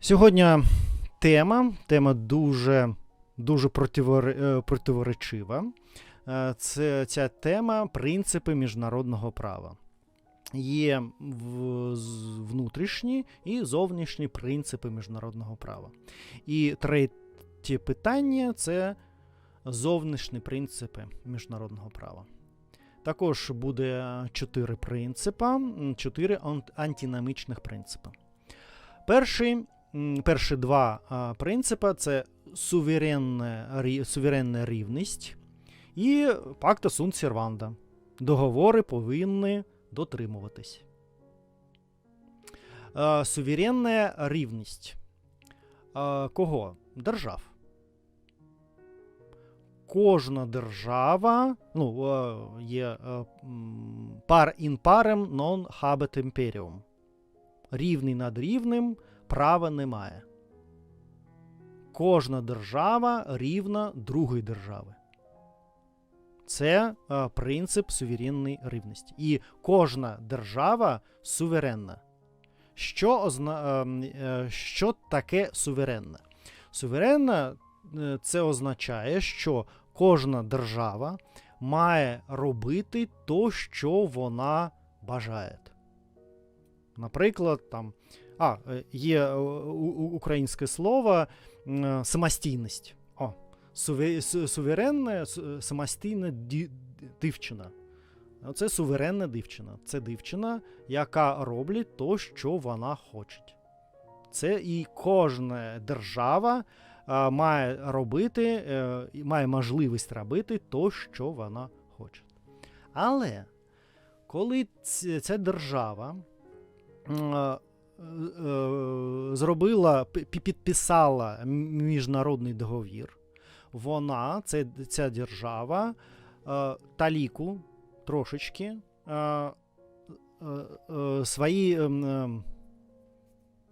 Сьогодні тема, тема дуже, дуже е, противоречива. Е, Це ця тема принципи міжнародного права. Є внутрішні і зовнішні принципи міжнародного права. І третє питання це зовнішні принципи міжнародного права. Також буде чотири принципа, м, чотири ан- антиномічних принципи. Перший, перші два принципи це суверенна, суверенна рівність і пакта сунт серванда. Договори повинні дотримуватись. Суверенна рівність. Кого? Держав. Кожна держава, ну, є м, par in parem non habet imperium. Рівний над рівним права немає. Кожна держава рівна другої держави. Це е, принцип суверенної рівності. І кожна держава суверенна. Що, озна... е, е, що таке суверенна? Суверенна е, це означає, що кожна держава має робити то, що вона бажає. Наприклад, там а, е, є е, українське слово е, самостійність. О, суве- суверенна, самостійна дівчина. Це суверенна дівчина. Це дівчина, яка робить то, що вона хоче. Це і кожна держава а, має робити, і має можливість робити то, що вона хоче. Але коли ця держава зробила, підписала міжнародний договір, вона, це, ця держава, е, таліку трошечки е, е, е, свої ем,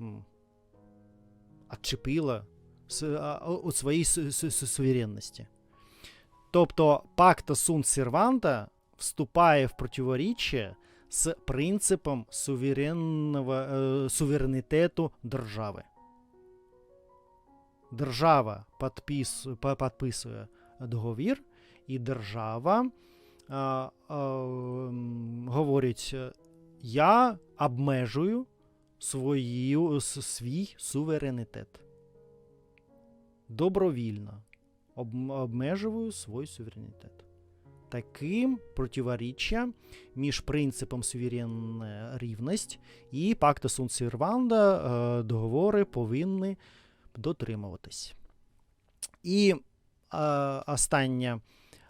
ем, отчепила с- а, от своєї су- су- су- суверенності. Тобто пакта сунт серванта вступає в противоріччя з принципом суверенного, е, суверенітету держави. Держава підпис, підписує договір, і держава а, а, м, говорить: е, я обмежую свою, свій суверенітет. Добровільно обмежую свій суверенітет. Таким противоріччя між принципом суверенна рівність і пакта сунт серванда е, договори повинні дотримуватись. І е, остання,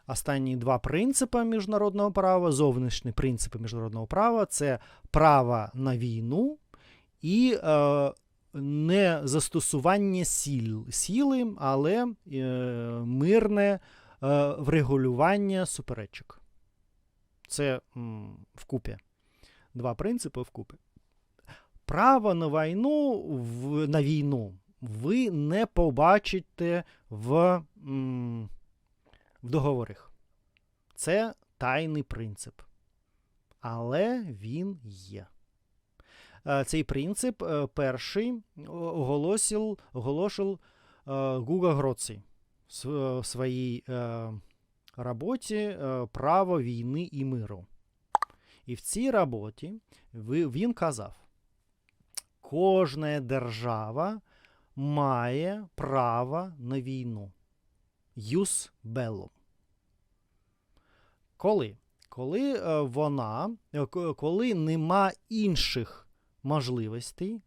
останні два принципи міжнародного права, зовнішні принципи міжнародного права це право на війну і е, не застосування сіл, сіли, але е, мирне врегулювання суперечок. Це вкупі. Два принципи вкупі. Право на війну, в, на війну ви не побачите в, в договорах. Це тайний принцип. Але він є. Е, Цей принцип е, перший оголосив, е, Гуга Гроци св- в своїй е, роботі е, Право війни і миру. І в цій роботі він казав: кожна держава має право на війну. Юс беллум. Коли? Коли е, вона, е, коли нема інших можливостей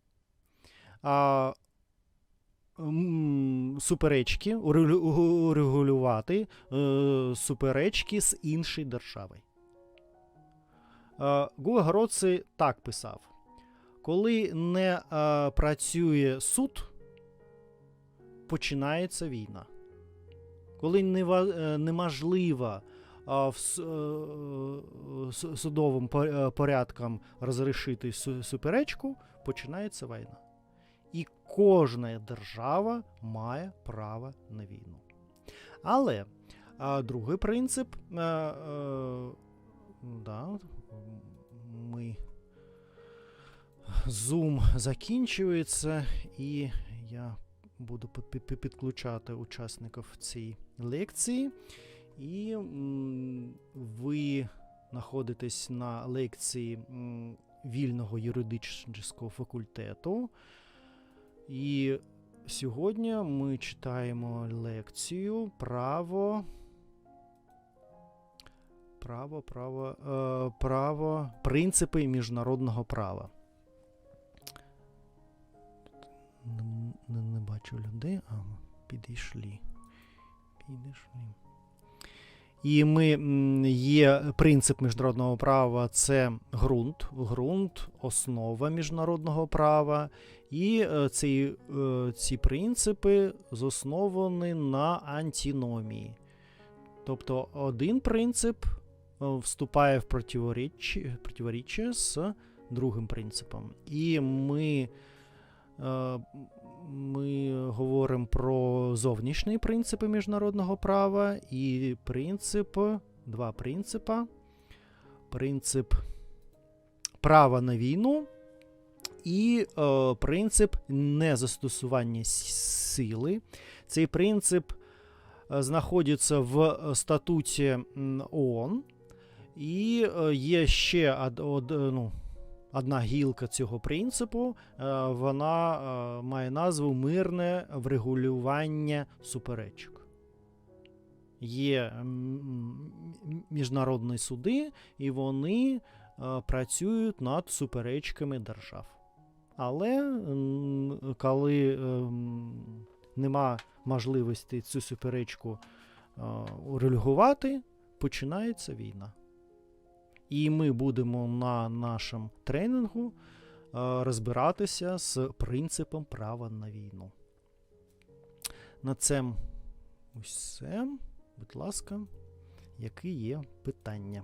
суперечки, урегулювати е, суперечки з іншою державою. Е, Гугороци так писав: коли не е, працює суд, починається війна. Коли неможливо судовим по- порядком розрішити суперечку, починається війна. І кожна держава має право на війну. Але а, другий принцип, е, е, да, ми Zoom закінчується, і я буду підключати учасників цієї лекції. І ви знаходитесь на лекції вільного юридичного факультету. І сьогодні ми читаємо лекцію Право. Право, право, е, право, принципи міжнародного права. Не, не, не бачу людей, а підійшли. Підійшли. І ми є принцип міжнародного права це ґрунт. Ґрунт основа міжнародного права. І е, ці, е, ці принципи засновані на антиномії. Тобто один принцип е, вступає в противоріччя з другим принципом. І ми, ми говоримо про зовнішні принципи міжнародного права і принцип, два принципа. Принцип права на війну і е, принцип незастосування сили. Цей принцип е, знаходиться в е, статуті ООН. І е, є ще од, од, ну, одна гілка цього принципу. Е, Вона е, має назву мирне врегулювання суперечок. Є міжнародні суди, і вони е, працюють над суперечками держав. Але коли ем, нема можливості цю суперечку урегулювати, починається війна. І ми будемо на нашому тренінгу е, розбиратися з принципом права на війну. На цьому усе. Будь ласка, які є питання?